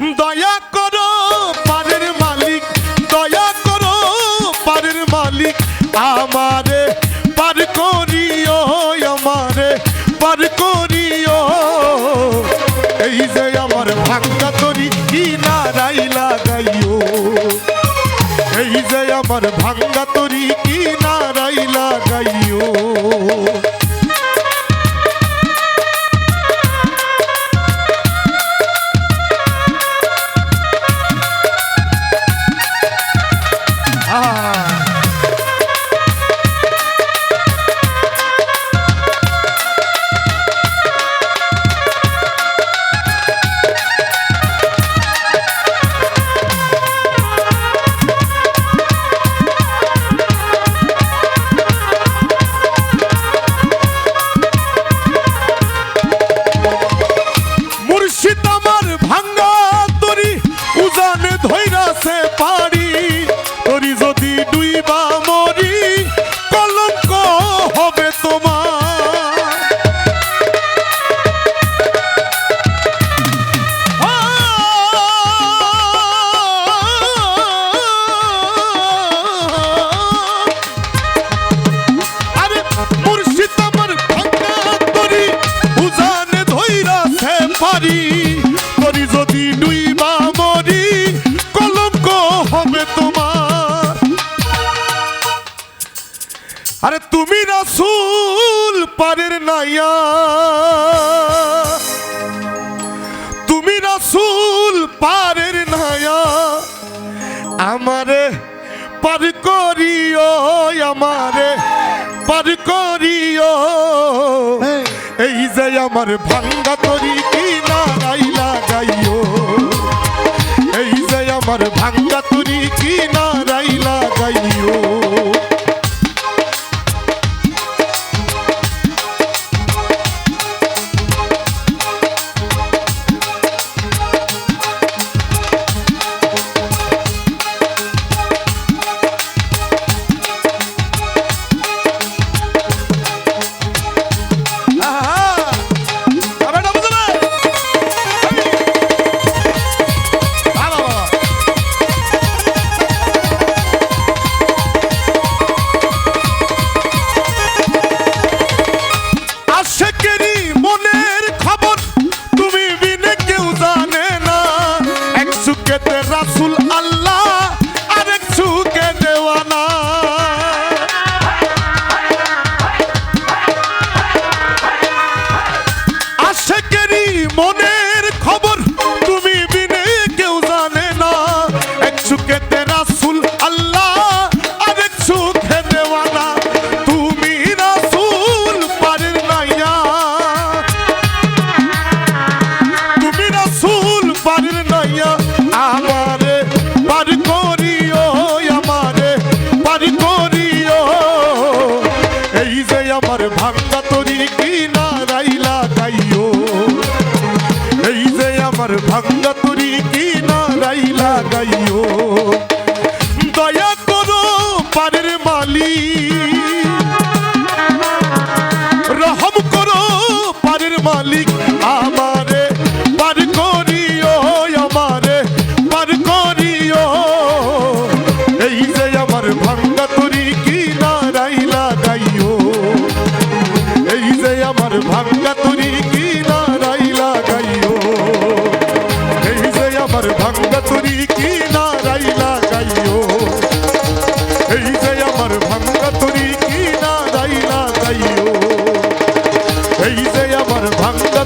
দয়া করো পারের মালিক, দয়া করো পারের মালিক, আমারে পার করিও আমারে, পার করিও। এই যে আমার ভাঙ্গা তরি কি নারাই লাগাইও। এই যে আমার ভাঙ্গা তরি কি তরি যদি আরে তুমি রাসূল পারের নাইয়া। তুমি রাসূল পারের নাইয়া। আমারে পার করিও আমারে পার করিও। এই যে আমার ভাঙ্গা তরি কি নারাই লাগাইও। এই যে আমার ভাঙ্গা রাসুল তরি কি নারাই লাগাইও। এই যে আমার ভাঙ্গা তরি কি নারাই লাগাইও। আমার ভাঙ্গা